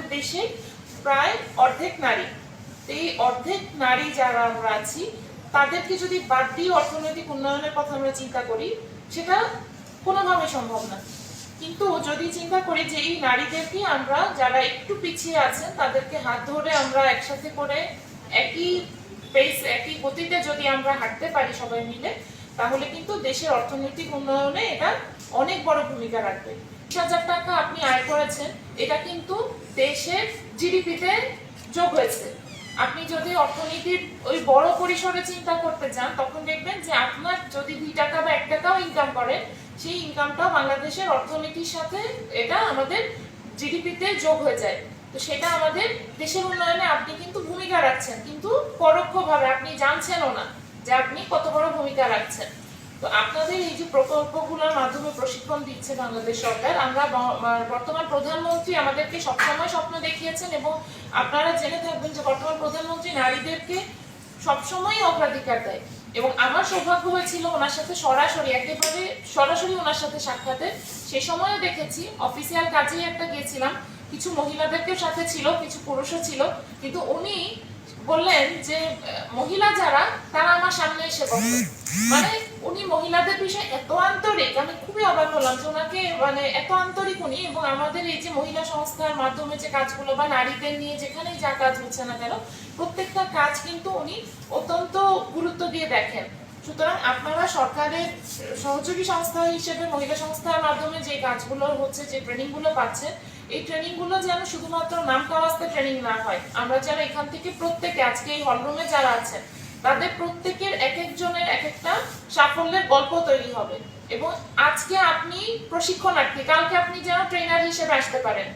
আমাদের দেশে প্রায় অর্ধেক নারী। এই অর্ধেক নারী যারা আমরা আছি, তাদেরকে যদি বাদ দিয়ে অর্থনৈতিক উন্নয়নের কথা আমরা চিন্তা করি, সেটা কোনোভাবে সম্ভব না। কিন্তু যদি চিন্তা করি যে এই নারীদেরকে আমরা যারা একটু পিছিয়ে আছেন, তাদেরকে হাত ধরে আমরা একসাথে করে একই পেস একই গতিতে যদি আমরা হাঁটতে পারি সবাই মিলে, তাহলে কিন্তু দেশের অর্থনৈতিক উন্নয়নে এটা অনেক বড় ভূমিকা রাখবে। হাজার টাকা আপনি আয় করেছেন, এটা কিন্তু দেশের জিডিপিতে যোগ হয়েছে। আপনি যদি অর্থনীতির ওই বড় পরিসরে চিন্তা করতে যান তখন দেখবেন যে আপনার যদি দুই টাকা বা এক টাকাও ইনকাম করেন সেই ইনকামটাও বাংলাদেশের অর্থনীতির সাথে এটা আমাদের জিডিপিতে যোগ হয়ে যায়। তো সেটা আমাদের দেশের উন্নয়নে আপনি কিন্তু ভূমিকা রাখছেন, কিন্তু পরোক্ষভাবে আপনি জানছেনও না যে আপনি কত বড় ভূমিকা রাখছেন। তো আপনাদের এই যে প্রকল্পগুলোর মাধ্যমে প্রশিক্ষণ দিচ্ছে বাংলাদেশ সরকার, আমরা বর্তমান প্রধানমন্ত্রী আমাদেরকে সবসময় স্বপ্ন দেখিয়েছেন এবং আপনারা জেনে থাকবেন যে বর্তমান প্রধানমন্ত্রী নারীদেরকে সবসময় অগ্রাধিকার দেয়। এবং আমার সৌভাগ্য হয়েছিল ওনার সাথে সরাসরি, একেবারে সরাসরি ওনার সাথে সাক্ষাতে সেই সময়ও দেখেছি, অফিসিয়াল কাজেই একটা গিয়েছিলাম। কিছু মহিলাদেরকেও সাথে ছিল, কিছু পুরুষও ছিল, কিন্তু উনি বললেন যে, মহিলা যারা, তারা আমার সামনে এসে বসে। মানে মহিলাদের বিষয়ে এত আন্তরিক, আমি খুবই অবাক হলাম যে ওনাকে মানে এত আন্তরিক উনি এবং আমাদের এই যে মহিলা সংস্থার মাধ্যমে যে কাজগুলো বা নারীদের নিয়ে যেখানেই যা কাজ হচ্ছে না কেন, প্রত্যেকটা কাজ কিন্তু উনি অত্যন্ত গুরুত্ব দিয়ে দেখেন। সুতরাং আপনারা সরকারের সহযোগী সংস্থা হিসেবে মহিলা সংস্থার মাধ্যমে যে কাজগুলো হচ্ছে, যে ট্রেনিংগুলো পাচ্ছেন, এই ট্রেনিংগুলো যেন শুধুমাত্র নাম কাওয়াস্তে ট্রেনিং না হয়। আমরা যারা এখান থেকে প্রত্যেকে, আজকে এই হলরুমে যারা আছেন, তাদের প্রত্যেকের এক সাফল্যের গল্প তৈরি হবে। এবং আজকে আপনি প্রশিক্ষণার্থী কালকে আপনি যেন ট্রেনার হিসেবে আসতে পারেন।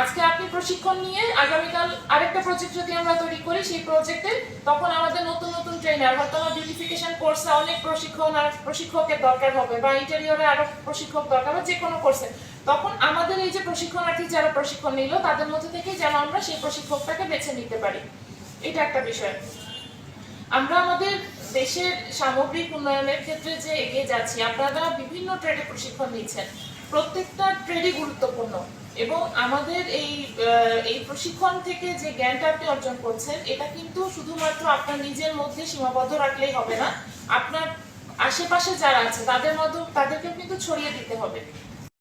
আজকে আপনি প্রশিক্ষণ নিয়ে আগামীকাল আরেকটা প্রজেক্ট যদি আমরা তৈরি করি, সেই প্রজেক্টে তখন আমাদের নতুন নতুন ট্রেনার হয়তো আমার বিউটিফিকেশন কোর্সে অনেক প্রশিক্ষণ আর প্রশিক্ষকের দরকার হবে, বা ইন্টেরিয়রে আরও প্রশিক্ষক দরকার বা যে কোনো কোর্সে তখন আমাদের এই যে প্রশিক্ষণার্থী যারা প্রশিক্ষণ নিল, তাদের মধ্যে থেকে যেন আমরা সেই প্রশিক্ষকটাকে বেছে নিতে পারি। এটা একটা বিষয়। আমরা আমাদের দেশের সামগ্রিক উন্নয়নের ক্ষেত্রে যে এগিয়ে যাচ্ছি, আপনারা বিভিন্ন ট্রেডে প্রশিক্ষণ নিচ্ছেন। প্রত্যেকটা ট্রেডই গুরুত্বপূর্ণ এবং আমাদের এই এই প্রশিক্ষণ থেকে যে জ্ঞানটা আপনি অর্জন করছেন, এটা কিন্তু শুধুমাত্র আপনার নিজের মধ্যে সীমাবদ্ধ রাখলেই হবে না। আপনার আশেপাশে যারা আছে, তাদের মধ্যে তাদেরকেও কিন্তু ছড়িয়ে দিতে হবে।